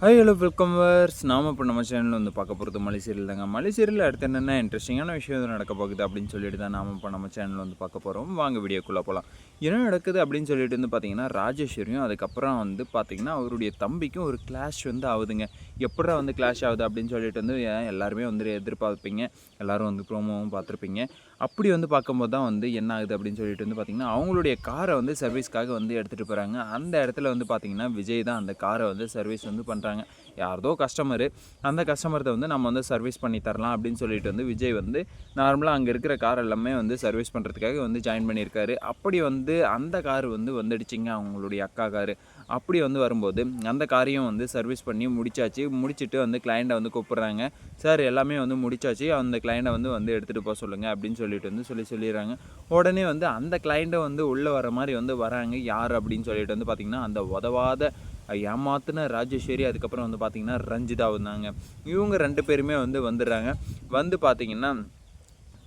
Hi hello welcome verse நாம இப்போ நம்ம சேனலில் வந்து பார்க்க போகிறது மலை சீரியல் தாங்க. மலை சீரியல் அடுத்து என்னென்ன இன்ட்ரெஸ்டிங்கான விஷயம் எதுவும் நடக்க போகுது அப்படின்னு சொல்லிட்டு தான் நாம் இப்போ நம்ம சேனலில் வந்து பார்க்க போகிறோம் வாங்க வீடியோக்குள்ளே போகலாம் என்ன நடக்குது அப்படின்னு சொல்லிட்டு வந்து பார்த்தீங்கன்னா ராஜேஸ்வரியும் அதுக்கப்புறம் வந்து பார்த்தீங்கன்னா அவருடைய தம்பிக்கும் ஒரு கிளாஷ் வந்து ஆகுதுங்க. எப்படா வந்து கிளாஷ் ஆகுது அப்படின்னு சொல்லிட்டு வந்து ஏன் எல்லாருமே வந்து எதிர்பார்ப்பீங்க. எல்லோரும் வந்து ப்ரோமோவும் பார்த்துருப்பீங்க. அப்படி வந்து பார்க்கும்போது தான் வந்து என்ன ஆகுது அப்படின்னு சொல்லிட்டு வந்து பார்த்திங்கன்னா அவங்களுடைய காரை வந்து சர்வீஸ்க்காக வந்து எடுத்துகிட்டு போகிறாங்க அந்த இடத்துல வந்து பார்த்தீங்கன்னா விஜய் தான் அந்த காரை வந்து சர்வீஸ் வந்து பண்ணுறாங்க யாரதோ கஸ்டமரு அந்த கஸ்டமர்கிட்ட வந்து நம்ம வந்து சர்வீஸ் பண்ணி தரலாம் அப்படின்னு சொல்லிட்டு வந்து விஜய் வந்து நார்மலாக அங்கே இருக்கிற கார் எல்லாமே வந்து சர்வீஸ் பண்ணுறதுக்காக வந்து ஜாயின் பண்ணியிருக்காரு. அப்படி வந்து அந்த கார் வந்து வந்துடுச்சிங்க அவங்களுடைய அக்கா காரு அப்படி வந்து வரும்போது அந்த காரையும் வந்து சர்வீஸ் பண்ணி முடிச்சாச்சு. முடிச்சுட்டு வந்து கிளைண்ட்டை வந்து கூப்பிட்றாங்க. சார் எல்லாமே வந்து முடிச்சாச்சு. அந்த கிளைண்ட்டை வந்து வந்து எடுத்துகிட்டு போக சொல்லுங்கள் அப்படின்னு சொல்லிட்டு வந்து சொல்லி சொல்லிடுறாங்க. உடனே வந்து அந்த கிளைண்ட்டை வந்து உள்ளே வர மாதிரி வந்து வராங்க. யார் அப்படின்னு சொல்லிட்டு வந்து பார்த்திங்கன்னா அந்த உதவாத ஏமாத்தின ராஜேஸ்வரி அதுக்கப்புறம் வந்து பார்த்திங்கன்னா ரஞ்சிதா வந்தாங்க. இவங்க ரெண்டு பேருமே வந்து வந்துடுறாங்க. வந்து பார்த்திங்கன்னா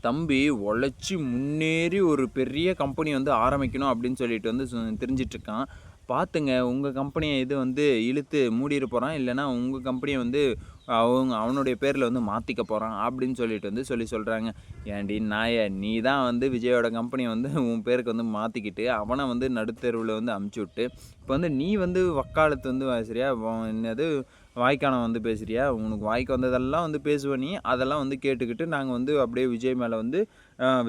தம்பி உழைச்சி முன்னேறி ஒரு பெரிய கம்பெனி வந்து ஆரம்பிக்கணும் அப்படின்னு சொல்லிட்டு வந்து சு- பார்த்துங்க உங்கள் கம்பெனியை இது வந்து இழுத்து மூடிட போகிறான் இல்லைன்னா உங்கள் கம்பெனியை வந்து அவங்க அவனுடைய பேரில் வந்து மாற்றிக்க போகிறான் அப்படின்னு சொல்லிட்டு வந்து சொல்லி சொல்கிறாங்க ஏன்டி நாய நீ தான் வந்து விஜயோட கம்பெனியை வந்து உன் பேருக்கு வந்து மாற்றிக்கிட்டு அவனை வந்து நடுத்தெருவில் வந்து அமுச்சு விட்டு இப்போ வந்து நீ வந்து வக்காலத்து வந்து சரியா என்னது வாய்க்கான வந்து பேசுறியா? உனக்கு வாய்க்கு வந்ததெல்லாம் வந்து பேசுவ நீ. அதெல்லாம் வந்து கேட்டுக்கிட்டு நாங்கள் வந்து அப்படியே விஜய் மேலே வந்து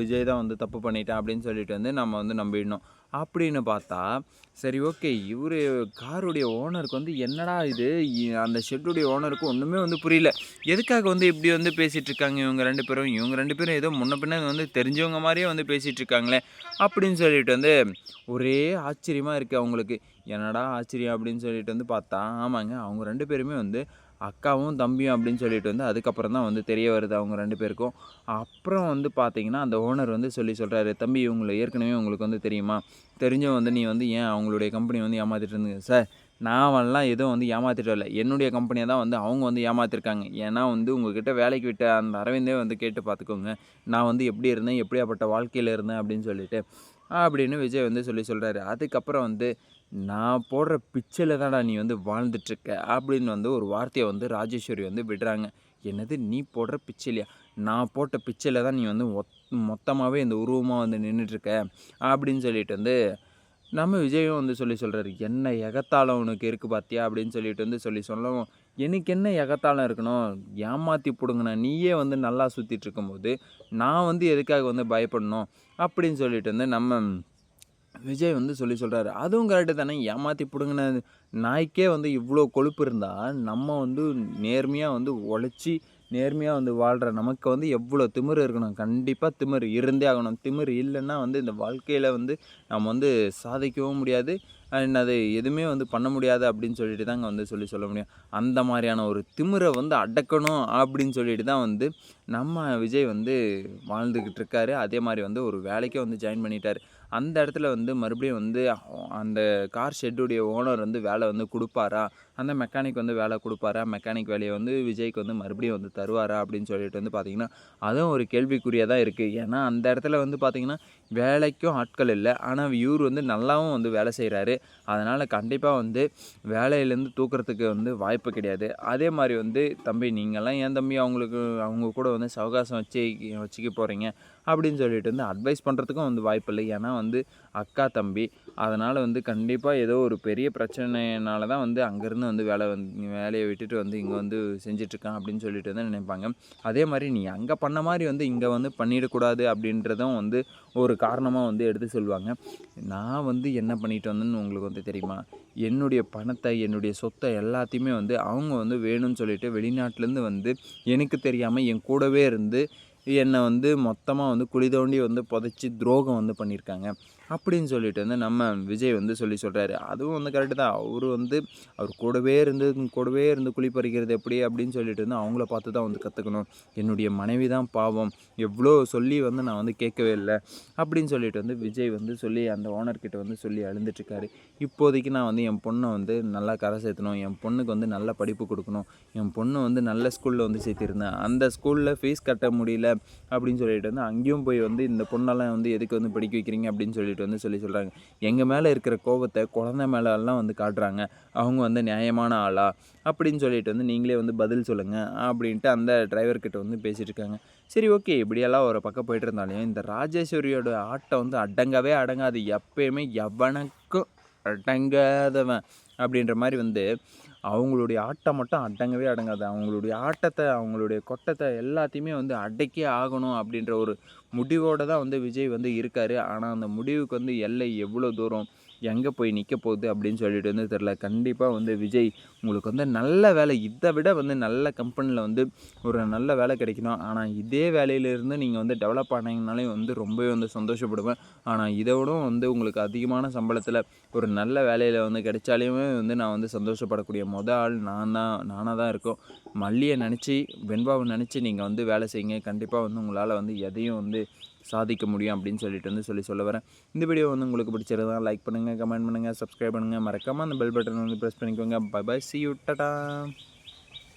விஜய் தான் வந்து தப்பு பண்ணிட்டான் அப்படின்னு சொல்லிட்டு வந்து நம்ம வந்து நம்பிடணும். அப்படின்னு பார்த்தா சரி ஓகே இவர் காருடைய ஓனருக்கு வந்து என்னடா இது? அந்த ஷெட்டுடைய ஓனருக்கு ஒன்றுமே வந்து புரியல. எதுக்காக வந்து இப்படி வந்து பேசிகிட்டு இருக்காங்க இவங்க ரெண்டு பேரும்? இவங்க ரெண்டு பேரும் ஏதோ முன்ன பின்ன வந்து தெரிஞ்சவங்க மாதிரியே வந்து பேசிகிட்டு இருக்காங்களே அப்படின்னு சொல்லிட்டு வந்து ஒரே ஆச்சரியமாக இருக்குது அவங்களுக்கு. என்னடா ஆச்சரியம் அப்படின்னு சொல்லிட்டு வந்து பார்த்தா ஆமாங்க அவங்க ரெண்டு பேருமே வந்து அக்காவும் தம்பியும் அப்படின்னு சொல்லிட்டு வந்து அதுக்கப்புறம் தான் வந்து தெரிய வருது அவங்க ரெண்டு பேருக்கும். அப்புறம் வந்து பார்த்தீங்கன்னா அந்த ஓனர் வந்து சொல்லி சொல்கிறாரு தம்பி இவங்களை ஏற்கனவே உங்களுக்கு வந்து தெரியுமா? தெரிஞ்சும் வந்து நீ வந்து ஏன் அவங்களுடைய கம்பெனி வந்து ஏமாற்றிட்டு இருந்தீங்க? சார் நான்லாம் எதுவும் வந்து ஏமாத்திட்டு வரல என்னுடைய கம்பெனியை தான் வந்து அவங்க வந்து ஏமாத்திருக்காங்க. ஏன்னா வந்து உங்ககிட்ட வேலைக்கு விட்ட அந்த அரவிந்தே வந்து கேட்டு பார்த்துக்கோங்க நான் வந்து எப்படி இருந்தேன் எப்படியாப்பட்ட வாழ்க்கையில் இருந்தேன் அப்படின்னு சொல்லிட்டு அப்படின்னு விஜய் வந்து சொல்லி சொல்கிறாரு அதுக்கப்புறம் வந்து நான் போடுற பிச்சையில் தான்டா நீ வந்து வாழ்ந்துட்டுருக்க அப்படின்னு வந்து ஒரு வார்த்தையை வந்து ராஜேஸ்வரி வந்து விடுறாங்க. என்னது நீ போடுற பிச்சைலையா நான் போட்ட பிச்சையில் தான் நீ வந்து மொத்தமாகவே இந்த உருவமாக வந்து நின்றுட்டுருக்க அப்படின்னு சொல்லிட்டு வந்து நம்ம விஜயும் வந்து சொல்லி சொல்கிறாரு என்ன எகத்தாளம் உனக்கு இருக்குது பார்த்தியா அப்படின்னு சொல்லிட்டு வந்து சொல்லி சொல்லவும் எனக்கு என்ன எகத்தாளம் இருக்கணும்? ஏமாற்றி பிடுங்கின நீயே வந்து நல்லா சுற்றிட்டு இருக்கும்போது நான் வந்து எதுக்காக வந்து பயப்படணும்? அப்படின்னு சொல்லிட்டு வந்து நம்ம விஜய் வந்து சொல்லி சொல்கிறாரு அதுவும் கரெக்டு தானே. ஏமாற்றி பிடுங்கின நாய்க்கே வந்து இவ்வளோ கொழுப்பு இருந்தால் நம்ம வந்து நேர்மையாக வந்து உழைச்சி நேர்மையாக வந்து வாழ்கிற நமக்கு வந்து எவ்வளோ திமிர் இருக்கணும். கண்டிப்பாக திமிரு இருந்தே ஆகணும். திமிரு இல்லைன்னா வந்து இந்த வாழ்க்கையில் வந்து நம்ம வந்து சாதிக்கவும் முடியாது. என்னது எதுவுமே வந்து பண்ண முடியாது அப்படின்னு சொல்லிட்டு தாங்க வந்து சொல்லி சொல்ல முடியும். அந்த மாதிரியான ஒரு திமிரை வந்து அடக்கணும் அப்படின்னு சொல்லிட்டு தான் வந்து நம்ம விஜய் வந்து வாழ்ந்துக்கிட்டு இருக்காரு. அதே மாதிரி வந்து ஒரு வேலைக்கே வந்து ஜாயின் பண்ணிட்டார். அந்த இடத்துல வந்து மறுபடியும் வந்து அந்த கார் ஷெட்டுடைய ஓனர் வந்து வேலை வந்து கொடுப்பாரா? அந்த மெக்கானிக் வந்து வேலை கொடுப்பாரா? மெக்கானிக் வேலையை வந்து விஜய்க்கு வந்து மறுபடியும் வந்து தருவாரா? அப்படின்னு சொல்லிட்டு வந்து பார்த்தீங்கன்னா அதுவும் ஒரு கேள்விக்குறியாக தான் இருக்குது ஏன்னா அந்த இடத்துல வந்து பார்த்திங்கன்னா வேலைக்கும் ஆட்கள் இல்லை. ஆனால் இவர் வந்து நல்லாவும் வந்து வேலை செய்கிறாரு அதனால் கண்டிப்பாக வந்து வேலையிலேருந்து தூக்கிறதுக்கு வந்து வாய்ப்பு கிடையாது. அதே மாதிரி வந்து தம்பி நீங்கள்லாம் ஏன் தம்பி அவங்களுக்கு அவங்க கூட வந்து சவகாசம் வச்சு வச்சுக்க போகிறீங்க அப்படின்னு சொல்லிட்டு வந்து அட்வைஸ் பண்ணுறதுக்கும் வந்து வாய்ப்பு இல்லை. ஏன்னா வந்து அக்கா தம்பி. அதனால் வந்து கண்டிப்பாக ஏதோ ஒரு பெரிய பிரச்சனைனால தான் வந்து அங்கேருந்து வந்து வேலை வந்து வேலையை விட்டுட்டு வந்து இங்கே வந்து செஞ்சிட்ருக்கான் அப்படின்னு சொல்லிட்டு வந்து நினைப்பாங்க. அதே மாதிரி நீ அங்கே பண்ண மாதிரி வந்து இங்கே வந்து பண்ணிடக்கூடாது அப்படின்றதும் வந்து ஒரு காரணமாக வந்து எடுத்து சொல்லுவாங்க. நான் வந்து என்ன பண்ணிட்டு வந்தேன்னு உங்களுக்கு வந்து தெரியுமா? என்னுடைய பணத்தை என்னுடைய சொத்தை எல்லாத்தையுமே வந்து அவங்க வந்து வேணும்னு சொல்லிட்டு வெளிநாட்டிலேருந்து வந்து எனக்கு தெரியாமல் என் கூடவே இருந்து என்னை வந்து மொத்தமாக வந்து குழி தோண்டி வந்து புதைச்சி துரோகம் வந்து பண்ணியிருக்காங்க. அப்படின்னு சொல்லிட்டு வந்து நம்ம விஜய் வந்து சொல்லி சொல்கிறாரு அதுவும் வந்து கரெக்டு தான். அவர் வந்து அவர் கூடவே இருந்து கூடவே இருந்து குளிப்பறிக்கிறது எப்படி அப்படின்னு சொல்லிட்டு வந்து அவங்கள பார்த்து தான் வந்து கற்றுக்கணும் என்னுடைய மனைவி தான் பாவம். எவ்வளோ சொல்லி வந்து நான் வந்து கேட்கவே இல்லை அப்படின்னு சொல்லிட்டு வந்து விஜய் வந்து சொல்லி அந்த ஓனர்கிட்ட வந்து சொல்லி அழுந்துட்டுருக்காரு இப்போதைக்கு நான் வந்து என் பொண்ணை வந்து நல்லா கரை சேர்த்தணும். என் பொண்ணுக்கு வந்து நல்ல படிப்பு கொடுக்கணும். என் பொண்ணு வந்து நல்ல ஸ்கூலில் வந்து சேர்த்திருந்தேன். அந்த ஸ்கூலில் ஃபீஸ் கட்ட முடியல அப்படின்னு சொல்லிட்டு வந்து அங்கேயும் போய் வந்து இந்த பொண்ணெல்லாம் வந்து எதுக்கு வந்து படிக்க வைக்கிறீங்க அப்படின்னு சொல்லிட்டு எடுத்துகிட்டு வந்து சொல்லி சொல்கிறாங்க எங்கள் மேலே இருக்கிற கோபத்தை குழந்த மேலெல்லாம் வந்து காட்டுறாங்க. அவங்க வந்து நியாயமான ஆளா? அப்படின்னு சொல்லிட்டு வந்து நீங்களே வந்து பதில் சொல்லுங்கள் அப்படின்ட்டு அந்த டிரைவர்கிட்ட வந்து பேசிகிட்டு இருக்காங்க. சரி ஓகே. இப்படியெல்லாம் ஒரு பக்கம் போயிட்டு இருந்தாலையும் இந்த ராஜேஸ்வரியோட ஆட்டம் வந்து அடங்கவே அடங்காது. எப்பயுமே எவனுக்கும் அடங்காதவன் அப்படின்ற மாதிரி வந்து அவங்களுடைய ஆட்டம் மட்டும் அடங்கவே அடங்காது. அவங்களுடைய ஆட்டத்தை அவங்களுடைய கொட்டத்தை எல்லாத்தையுமே வந்து அடக்கே ஆகணும் அப்படின்ற ஒரு முடிவோடு தான் வந்து விஜய் வந்து இருக்கார். ஆனால் அந்த முடிவுக்கு வந்து எல்லை எவ்வளோ தூரம்? எங்கே போய் நிற்க போகுது அப்படின்னு சொல்லிட்டு வந்து தெரில கண்டிப்பாக வந்து விஜய் உங்களுக்கு வந்து நல்ல வேலை. இதை விட வந்து நல்ல கம்பெனியில் வந்து ஒரு நல்ல வேலை கிடைக்கணும். ஆனால் இதே வேலையிலேருந்து நீங்கள் வந்து டெவலப் ஆனீங்கனாலே வந்து ரொம்பவே வந்து சந்தோஷப்படுவேன். ஆனால் இதை வந்து உங்களுக்கு அதிகமான சம்பளத்தில் ஒரு நல்ல வேலையில் வந்து கிடைச்சாலையுமே வந்து நான் வந்து சந்தோஷப்படக்கூடிய மொதல் ஆள் நான் தான் நானாக தான் இருக்கோம். மல்லியை நினச்சி வெண்பாவை நினச்சி நீங்கள் வந்து வேலை செய்யுங்க. கண்டிப்பாக வந்து உங்களால் வந்து எதையும் வந்து சாதிக்க முடியும் அப்படின்னு சொல்லிட்டு வந்து சொல்லி சொல்ல வரேன். இந்த வீடியோ வந்து உங்களுக்கு பிடிச்சிருந்தா லைக் பண்ணுங்கள் பண்ணுங்கள் கமெண்ட் பண்ணுங்கள் சப்ஸ்கிரைப் பண்ணுங்கள் மறக்காமல் அந்த பெல் பட்டன் வந்து ப்ரெஸ் பண்ணிக்கோங்க. Bye bye see you ta-ta